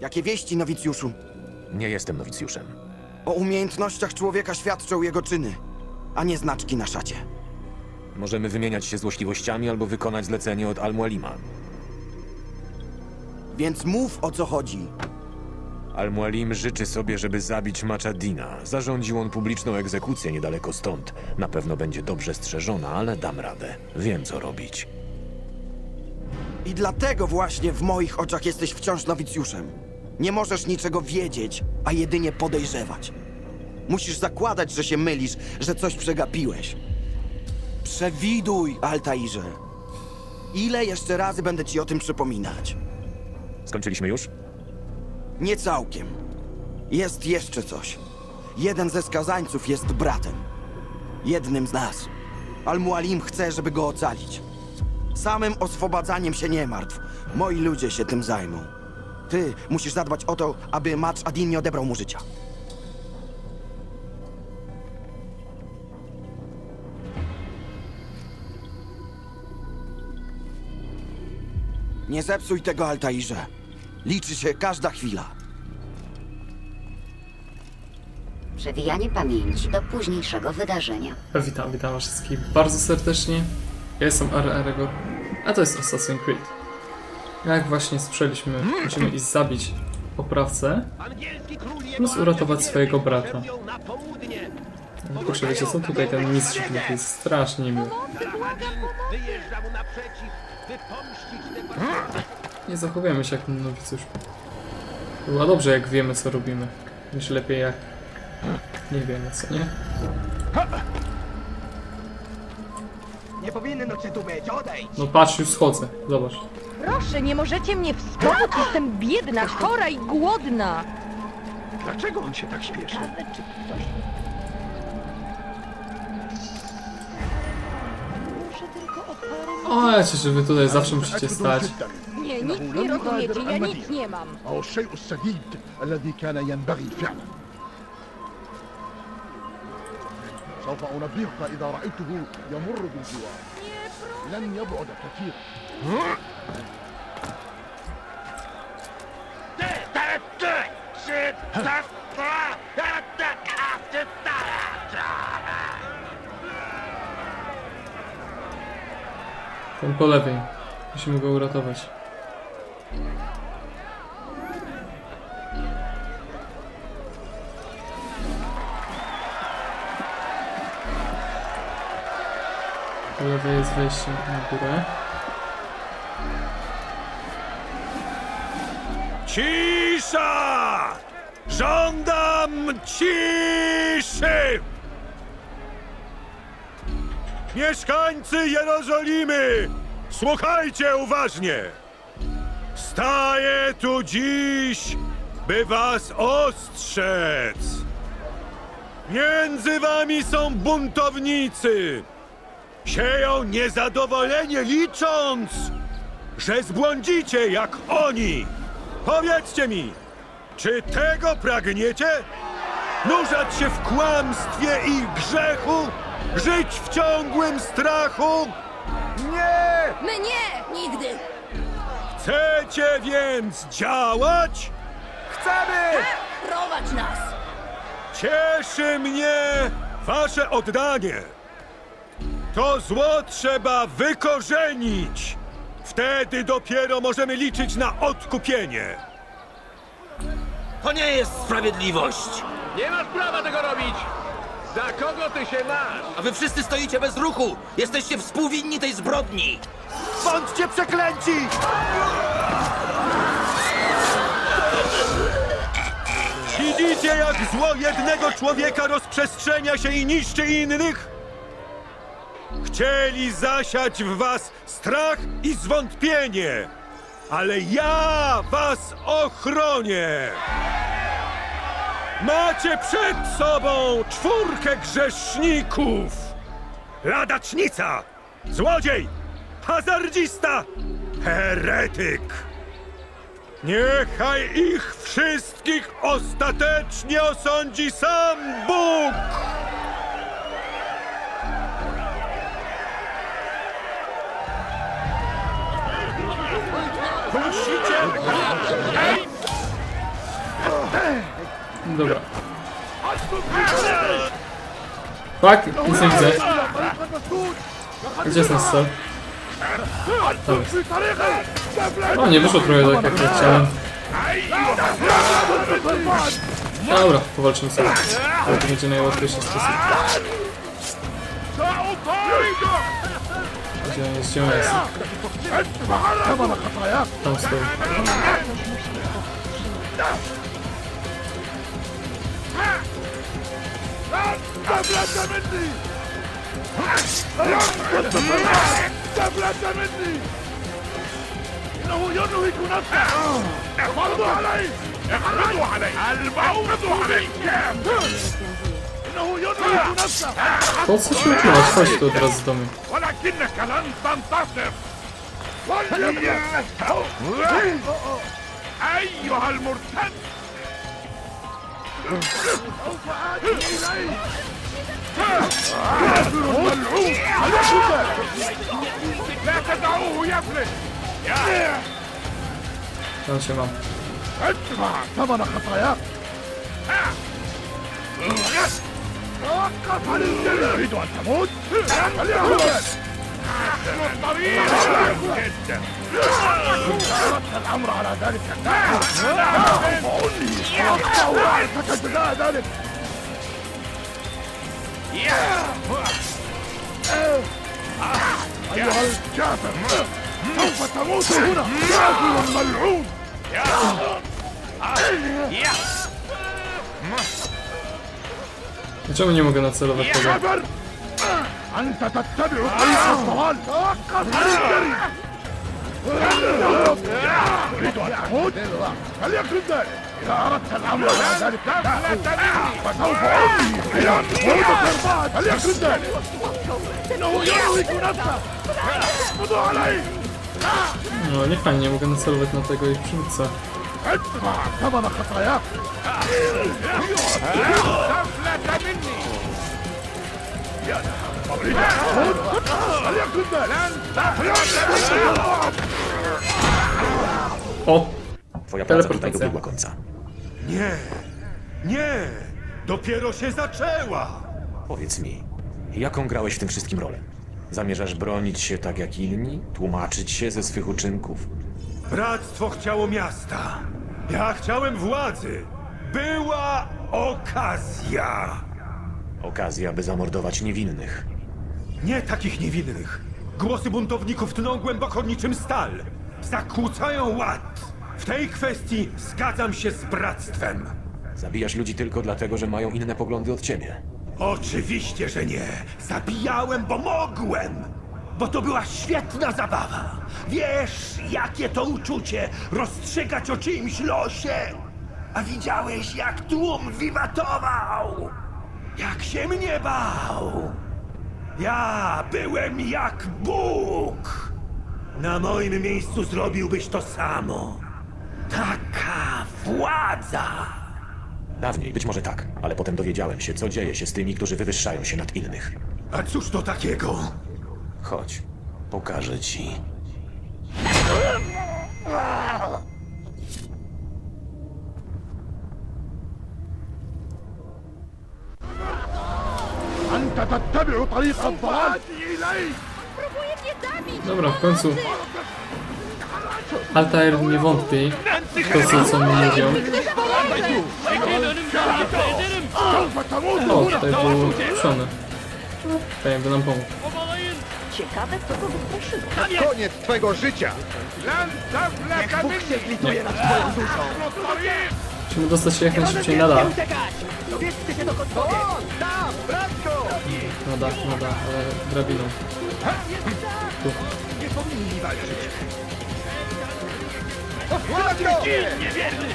Jakie wieści, nowicjuszu? Nie jestem nowicjuszem. O umiejętnościach człowieka świadczą jego czyny, a nie znaczki na szacie. Możemy wymieniać się złośliwościami albo wykonać zlecenie od Al-Mualima. Więc mów o co chodzi. Al-Mualim życzy sobie, żeby zabić Machadina. Zarządził on publiczną egzekucję niedaleko stąd. Na pewno będzie dobrze strzeżona, ale dam radę. Wiem, co robić. I dlatego właśnie w moich oczach jesteś wciąż nowicjuszem. Nie możesz niczego wiedzieć, a jedynie podejrzewać. Musisz zakładać, że się mylisz, że coś przegapiłeś. Przewiduj, Altairze. Ile jeszcze razy będę ci o tym przypominać? Skończyliśmy już? Nie całkiem. Jest jeszcze coś. Jeden ze skazańców jest bratem. Jednym z nas. Al-Mualim chce, żeby go ocalić. Samym oswobadzaniem się nie martw. Moi ludzie się tym zajmą. Ty musisz zadbać o to, aby Macz Adin nie odebrał mu życia. Nie zepsuj tego, Altairze. Liczy się każda chwila. Przewijanie pamięci do późniejszego wydarzenia. Witam, witam wszystkich bardzo serdecznie. Ja jestem Arego, a to jest Assassin's Creed. Jak właśnie słyszeliśmy, musimy iść zabić oprawcę, plus uratować swojego brata. Kurczę, wiecie co? Tutaj ten mistrz jest strasznie miły. Nie zachowujemy się jak nowicjusz. Chyba dobrze jak wiemy co robimy, niż lepiej jak nie wiemy co, nie? Nie powinno cię tu być, odejdź! No patrz, już schodzę, zobacz. Proszę, nie możecie mnie wspomóc? Jestem biedna, chora i głodna. Dlaczego on się tak śpieszy? Muszę tylko o parę... O, ja cię, że wy tutaj zawsze musicie stać. Nie, nic nie rozumiecie, ja nic nie mam. أو الشيء السديد الذي كان ينبغي فعله سوف أنبهك إذا رأيته يمر بالجوار لن يبعد كثيرا Ten po lewej. Musimy go uratować. Po jest wejście na górę. Cisza! Żądam ciszy! Mieszkańcy Jerozolimy, słuchajcie uważnie! Staję tu dziś, by was ostrzec! Między wami są buntownicy! Sieją niezadowolenie licząc, że zbłądzicie jak oni! Powiedzcie mi, czy tego pragniecie? Nurzać się w kłamstwie i grzechu? Żyć w ciągłym strachu? Nie! My nie, nigdy. Chcecie więc działać? Chcemy! Prowadź nas. Cieszy mnie wasze oddanie. To zło trzeba wykorzenić. Wtedy dopiero możemy liczyć na odkupienie. To nie jest sprawiedliwość! Nie masz prawa tego robić! Za kogo ty się masz? A wy wszyscy stoicie bez ruchu! Jesteście współwinni tej zbrodni! Bądźcie przeklęci! Widzicie, jak zło jednego człowieka rozprzestrzenia się i niszczy innych? Chcieli zasiać w was strach i zwątpienie, ale ja was ochronię! Macie przed sobą czwórkę grzeszników! Ladacznica, złodziej, hazardzista, heretyk! Niechaj ich wszystkich ostatecznie osądzi sam Bóg! Musicie... Dobra. Tak, nic nie widzę. Gdzie jest nasz cel? Tam jest. O, nie wyszło trochę tak jak ja chciałem. Dobra, powalczymy sobie. Ale to będzie najłatwiejszy sposób. Attention à ça. Attention. تبلت مني تبلت مني انه ينهك نفسه اعرضوا عليه اعرضوا عليه الموت عليه Po co się ukrywać? Chodź tu od razu do mnie. ولكنك لن تنتصر ايها المرتد سوف اتي اليك كافر ملعون لا تدعوه يفلت Tam się mam. ادفع ثمن خطاياك توقف عن الجري تريد أن تموت؟ الطريق جدا الأمر على ذلك ذلك أيها الكافر سوف تموت هنا يا. ملعون Czemu nie mogę nacelować tego? No, niech pani nie mogę nacelować na tego ich przywódcę. ادفع ثمن خطاياك تفلت مني يا أريد أن تموت فليكن ذلك لن O! Twoja praca tutaj Teleportacja. dobiegła końca. Nie, nie, dopiero się zaczęła. Powiedz mi, jaką grałeś w tym wszystkim rolę? Zamierzasz bronić się tak jak inni? Tłumaczyć się ze swych uczynków? Bractwo chciało miasta. Ja chciałem władzy. Była okazja. Okazja, by zamordować niewinnych. Nie takich niewinnych. Głosy buntowników tną głęboko niczym stal. Zakłócają ład. W tej kwestii zgadzam się z bractwem. Zabijasz ludzi tylko dlatego, że mają inne poglądy od ciebie. Oczywiście, że nie. Zabijałem, bo mogłem. Bo to była świetna zabawa. Wiesz, jakie to uczucie rozstrzygać o czyimś losie? A widziałeś, jak tłum wiwatował? Jak się mnie bał? Ja byłem jak Bóg. Na moim miejscu zrobiłbyś to samo. Taka władza. Dawniej, być może tak, ale potem dowiedziałem się, co dzieje się z tymi, którzy wywyższają się nad innych. A cóż to takiego? Chodź, pokażę ci. أنت تتبع طريق الضلال إليك Próbuje mnie zabić! Dobra, w końcu. Altair nie wątpi w to, co, co mi mówią. سوف تموت O, هنا tutaj był ruszony. Tak jakby nam pomógł. Ciekawe, kto go wystraszył. Koniec twojego życia! Lanza w Niech Bóg się zlituje nad twoją duszą! Musimy dostać się jak najszybciej na dach. Bierzcie się do kontroli! Tam, bratko! Na dach, na dach, ale drabiną. Tu. Nie powinni walczyć. Bratko! Niewierny!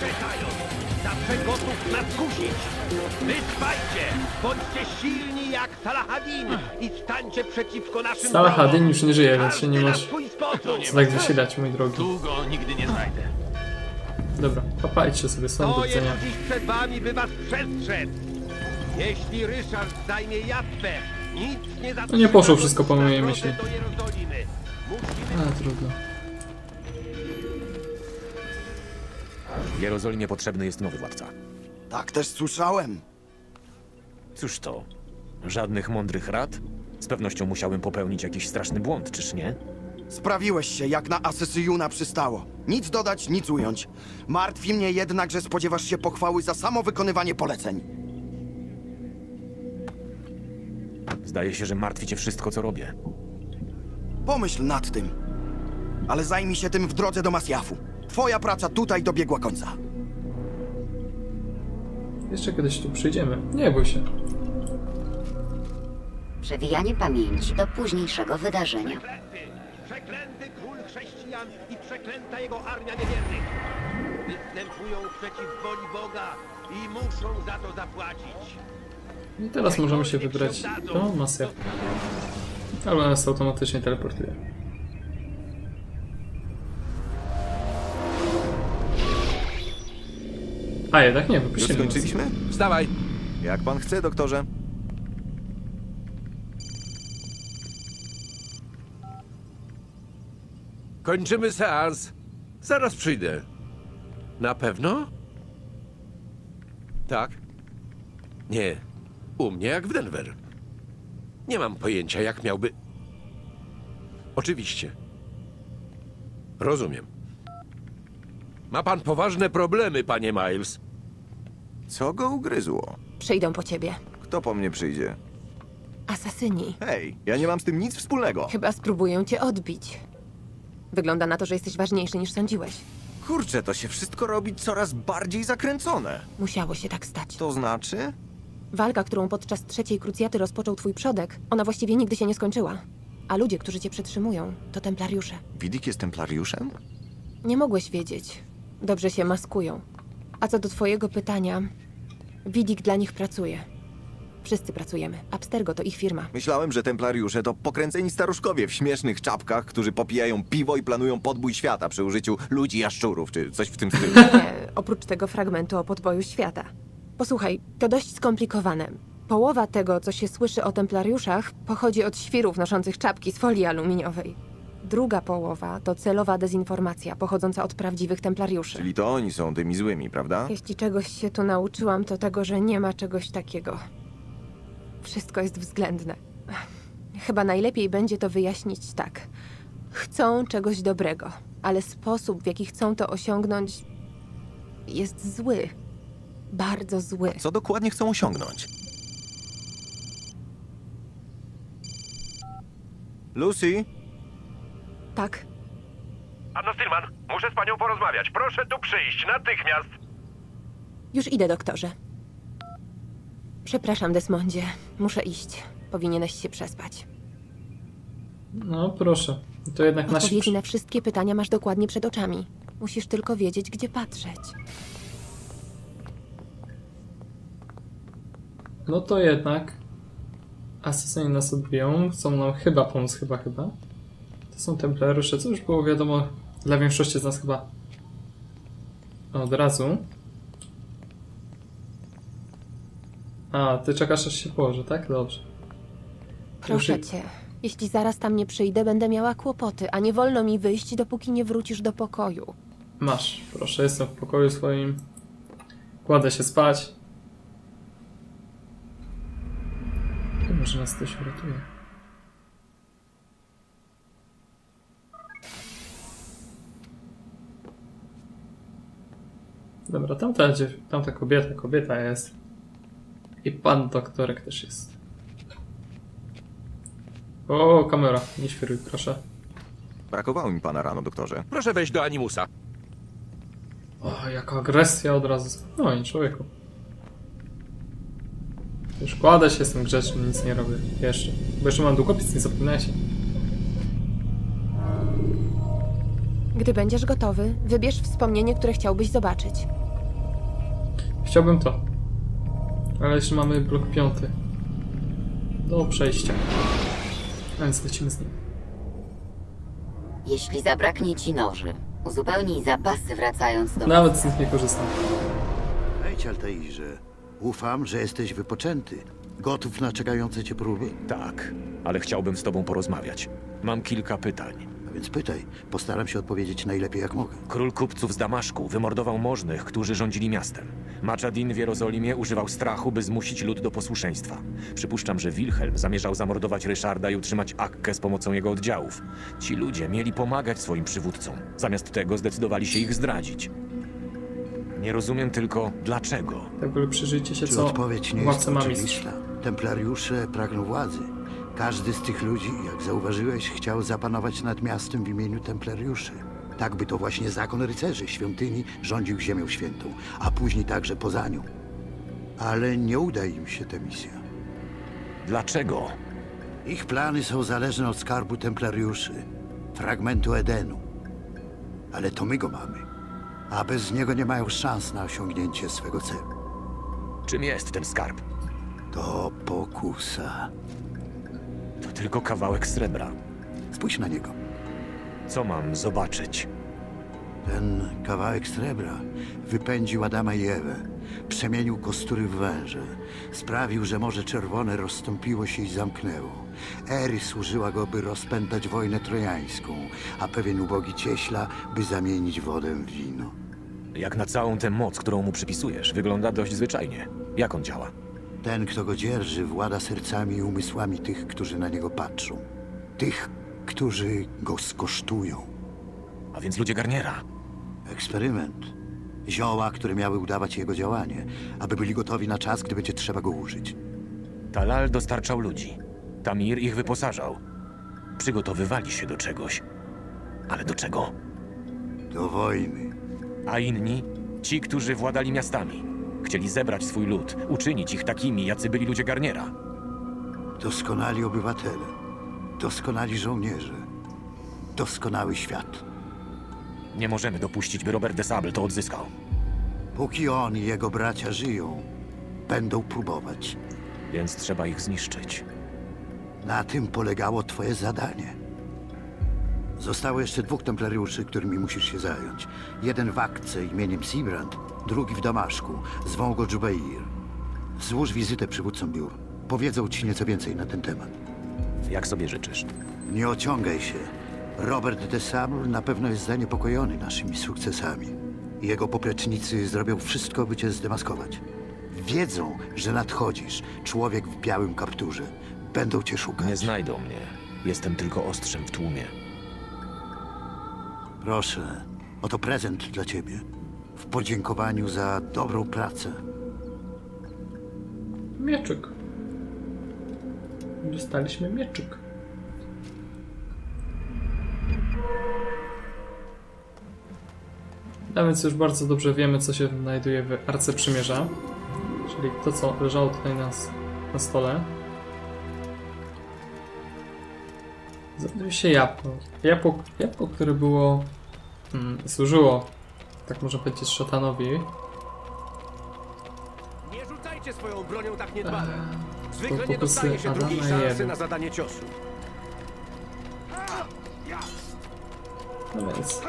Czekają! Zawsze gotów nas kusić. Wytrwajcie! Bądźcie silni jak Salahadin i stańcie przeciwko naszym Salahadin już nie żyje, więc się nie masz co tak wysilać, mój drogi. Długo nigdy nie znajdę. Dobra, papajcie sobie, są do To widzenia. jest dziś przed wami, by was przestrzec. Jeśli Ryszard zajmie Jaspę, nic nie zatrzyma No nie poszło wszystko po mojej myśli. A, trudno. Jerozolimie potrzebny jest nowy władca. Tak też słyszałem. Cóż to? Żadnych mądrych rad? Z pewnością musiałem popełnić jakiś straszny błąd, czyż nie? Sprawiłeś się, jak na Asesyjuna przystało. Nic dodać, nic ująć. Martwi mnie jednak, że spodziewasz się pochwały za samo wykonywanie poleceń. Zdaje się, że martwi cię wszystko, co robię. Pomyśl nad tym. Ale zajmij się tym w drodze do Masjafu. Twoja praca tutaj dobiegła końca. Jeszcze kiedyś tu przyjdziemy. Nie bój się. Przewijanie pamięci do późniejszego wydarzenia. Przeklęty! Przeklęty król chrześcijan i przeklęta jego armia niewiernych! Występują przeciw woli Boga i muszą za to zapłacić. I teraz możemy się wybrać do Masja. Ale nas automatycznie teleportuje. A jednak nie, Już wypuścili nas. skończyliśmy? Wstawaj! Jak pan chce, doktorze. Kończymy seans. Zaraz przyjdę. Na pewno? Tak? Nie. U mnie jak w Denver. Nie mam pojęcia, jak miałby. Oczywiście. Rozumiem. Ma pan poważne problemy, panie Miles. Co go ugryzło? Przyjdą po ciebie. Kto po mnie przyjdzie? Asasyni. Hej, ja nie mam z tym nic wspólnego. Chyba spróbują cię odbić. Wygląda na to, że jesteś ważniejszy niż sądziłeś. Kurczę, to się wszystko robi coraz bardziej zakręcone. Musiało się tak stać. To znaczy? Walka, którą podczas trzeciej krucjaty rozpoczął twój przodek, ona właściwie nigdy się nie skończyła. A ludzie, którzy cię przetrzymują, to templariusze. Widik jest templariuszem? Nie mogłeś wiedzieć. Dobrze się maskują. A co do twojego pytania, Widik dla nich pracuje. Wszyscy pracujemy. Abstergo to ich firma. Myślałem, że templariusze to pokręceni staruszkowie w śmiesznych czapkach, którzy popijają piwo i planują podbój świata przy użyciu ludzi jaszczurów, czy coś w tym stylu. Nie, oprócz tego fragmentu o podboju świata. Posłuchaj, to dość skomplikowane. Połowa tego, co się słyszy o templariuszach, pochodzi od świrów noszących czapki z folii aluminiowej. Druga połowa to celowa dezinformacja pochodząca od prawdziwych templariuszy. Czyli to oni są tymi złymi, prawda? Jeśli czegoś się tu nauczyłam, to tego, że nie ma czegoś takiego. Wszystko jest względne. Chyba najlepiej będzie to wyjaśnić tak. Chcą czegoś dobrego, ale sposób, w jaki chcą to osiągnąć, jest zły. Bardzo zły. Co dokładnie chcą osiągnąć? Lucy? Tak, Anna Stillman, muszę z panią porozmawiać. Proszę tu przyjść natychmiast. już idę, doktorze. Przepraszam, Desmondzie. Muszę iść. Powinieneś się przespać. No proszę. To jednak nasi... Odpowiedzi na wszystkie pytania masz dokładnie przed oczami. Musisz tylko wiedzieć, gdzie patrzeć. No to jednak asesyni nas odbiją. Chcą nam chyba pomóc, chyba, chyba. To są templariusze, co już było wiadomo dla większości z nas chyba od razu. A, ty czekasz aż się położy, tak? Dobrze. Proszę Już- cię. Jeśli zaraz tam nie przyjdę, będę miała kłopoty, a nie wolno mi wyjść, dopóki nie wrócisz do pokoju. Masz, proszę, jestem w pokoju swoim. Kładę się spać. To może nas ktoś uratuje. Dobra, tamta, tamta kobieta, kobieta jest. I pan doktorek też jest. O, kamera, nie świruj, proszę. Brakowało mi pana rano, doktorze. Proszę wejść do Animusa. O, jaka agresja od razu. Spokojnie, człowieku. Już kładę się, jestem grzeczny, nic nie robię. Jeszcze. Bo jeszcze mam długopis, nie zapominajcie. Gdy będziesz gotowy, wybierz wspomnienie, które chciałbyś zobaczyć. Chciałbym to. Ale jeszcze mamy blok piąty. Do przejścia. A więc lecimy z nim. Jeśli zabraknie ci noży, uzupełnij zapasy wracając do Nawet z nich nie korzystam. Wejdź, Altairze. Ufam, że jesteś wypoczęty. Gotów na czekające cię próby? Tak, ale chciałbym z tobą porozmawiać. Mam kilka pytań. Więc pytaj. Postaram się odpowiedzieć najlepiej jak mogę. Król kupców z Damaszku wymordował możnych, którzy rządzili miastem. Machadin w Jerozolimie używał strachu, by zmusić lud do posłuszeństwa. Przypuszczam, że Wilhelm zamierzał zamordować Ryszarda i utrzymać Akkę z pomocą jego oddziałów. Ci ludzie mieli pomagać swoim przywódcom. Zamiast tego zdecydowali się ich zdradzić. Nie rozumiem tylko, dlaczego. Tak w ogóle przyjrzyjcie się, Czy co odpowiedź nie jest władca ma mistrz. oczywista? Templariusze pragną władzy. Każdy z tych ludzi, jak zauważyłeś, chciał zapanować nad miastem w imieniu templariuszy. Tak by to właśnie zakon rycerzy świątyni rządził ziemią świętą, a później także poza nią. Ale nie uda im się ta misja. Dlaczego? Ich plany są zależne od skarbu templariuszy, fragmentu Edenu. Ale to my go mamy, a bez niego nie mają szans na osiągnięcie swego celu. Czym jest ten skarb? To pokusa. To tylko kawałek srebra. Spójrz na niego. Co mam zobaczyć? Ten kawałek srebra wypędził Adama i Ewę, przemienił kostury w węże, sprawił, że Morze Czerwone rozstąpiło się i zamknęło. Ery służyła go, by rozpętać wojnę trojańską, a pewien ubogi cieśla, by zamienić wodę w wino. Jak na całą tę moc, którą mu przypisujesz, wygląda dość zwyczajnie. Jak on działa? Ten, kto go dzierży, włada sercami i umysłami tych, którzy na niego patrzą. Tych, którzy go skosztują. A więc ludzie Garniera. Eksperyment. Zioła, które miały udawać jego działanie, aby byli gotowi na czas, gdy będzie trzeba go użyć. Talal dostarczał ludzi. Tamir ich wyposażał. Przygotowywali się do czegoś. Ale do czego? Do wojny. A inni? Ci, którzy władali miastami. Chcieli zebrać swój lud, uczynić ich takimi, jacy byli ludzie Garniera. Doskonali obywatele. Doskonali żołnierze. Doskonały świat. Nie możemy dopuścić, by Robert de Sable to odzyskał. Póki on i jego bracia żyją, będą próbować. Więc trzeba ich zniszczyć. Na tym polegało twoje zadanie. Zostało jeszcze dwóch templariuszy, którymi musisz się zająć. Jeden w Akce imieniem Sibrand, drugi w Damaszku. Zwą go Jubair. Złóż wizytę przywódcom biur. Powiedzą ci nieco więcej na ten temat. Jak sobie życzysz. Nie ociągaj się. Robert de Sable na pewno jest zaniepokojony naszymi sukcesami. Jego poplecznicy zrobią wszystko, by cię zdemaskować. Wiedzą, że nadchodzisz, człowiek w białym kapturze. Będą cię szukać. Nie znajdą mnie. Jestem tylko ostrzem w tłumie. Proszę, oto prezent dla ciebie. W podziękowaniu za dobrą pracę. Mieczyk. Dostaliśmy mieczyk. A więc już bardzo dobrze wiemy, co się znajduje w Arce Przymierza. Czyli to, co leżało tutaj na stole. Znajduje się jabłko. Jabłko, jabłko które było... Mm, służyło, tak można powiedzieć, szatanowi. Nie rzucajcie swoją bronią tak niedbale. Zwykle to nie pokusy dostaje się Adama drugiej szansy Ewy. na zadanie ciosu. No więc...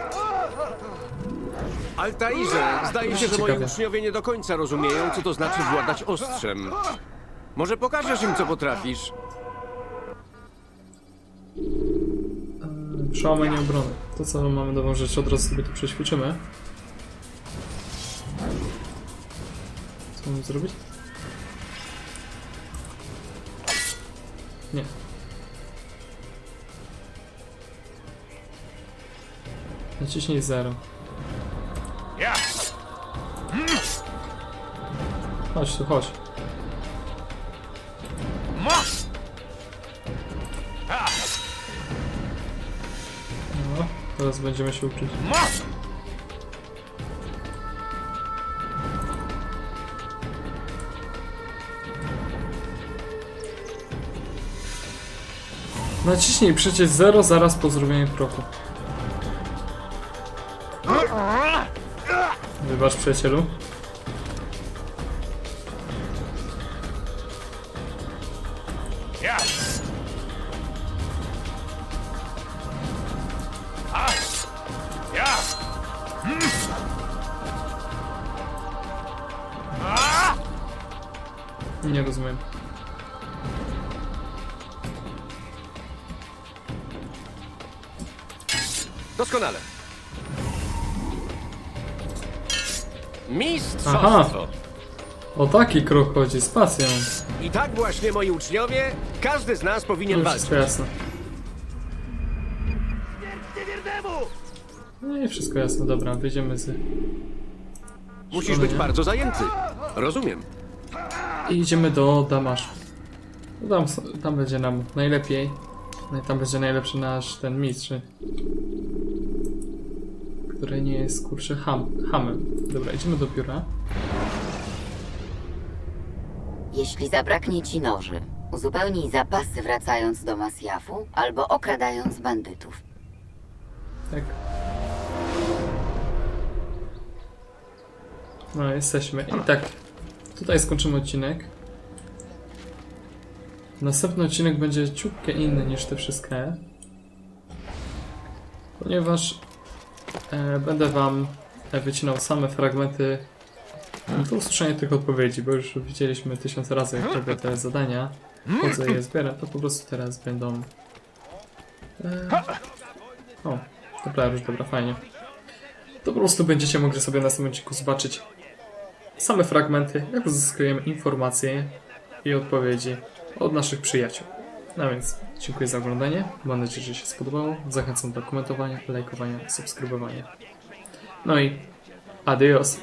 Altairze, zdaje się, że moi Ciekawe. uczniowie nie do końca rozumieją, co to znaczy władać ostrzem. Może pokażesz im, co potrafisz? Przełamanie obrony. To co mamy nową rzecz, od razu sobie tu przećwiczymy. Co mamy zrobić? Nie. Naciśnij 0. Chodź tu, chodź. Teraz będziemy się uczyć. Naciśnij przecież 0 zaraz po zrobieniu kroku. Wybacz przyjacielu. Aha. Mistrzostwo. O taki krok chodzi, z pasją. I tak właśnie, moi uczniowie, każdy z nas powinien No walczyć. wszystko jasne. No i wszystko jasne, dobra, wyjdziemy z... Musisz być bardzo zajęty. Rozumiem. I idziemy do Damaszu. Tam, s- tam będzie nam najlepiej. No i tam będzie najlepszy nasz ten mistrz. Który nie jest kurczę ham, hamem. Dobra, idziemy do biura. Jeśli zabraknie ci noży, uzupełnij zapasy wracając do Masjafu albo okradając bandytów. Tak. No, jesteśmy. I tak, tutaj skończymy odcinek. Następny odcinek będzie ciutkę inny niż te wszystkie. Ponieważ będę wam e, wycinał same fragmenty do usłyszenia tych odpowiedzi, bo już widzieliśmy tysiąc razy, jak robię te zadania. Chodzę je zbieram, to po prostu teraz będą... E, o, dobra, już dobra, fajnie. To po prostu będziecie mogli sobie na następnym odcinku zobaczyć same fragmenty, jak uzyskujemy informacje i odpowiedzi od naszych przyjaciół. No więc dziękuję za oglądanie. Mam nadzieję, że się spodobało. Zachęcam do komentowania, lajkowania, subskrybowania. No i adios.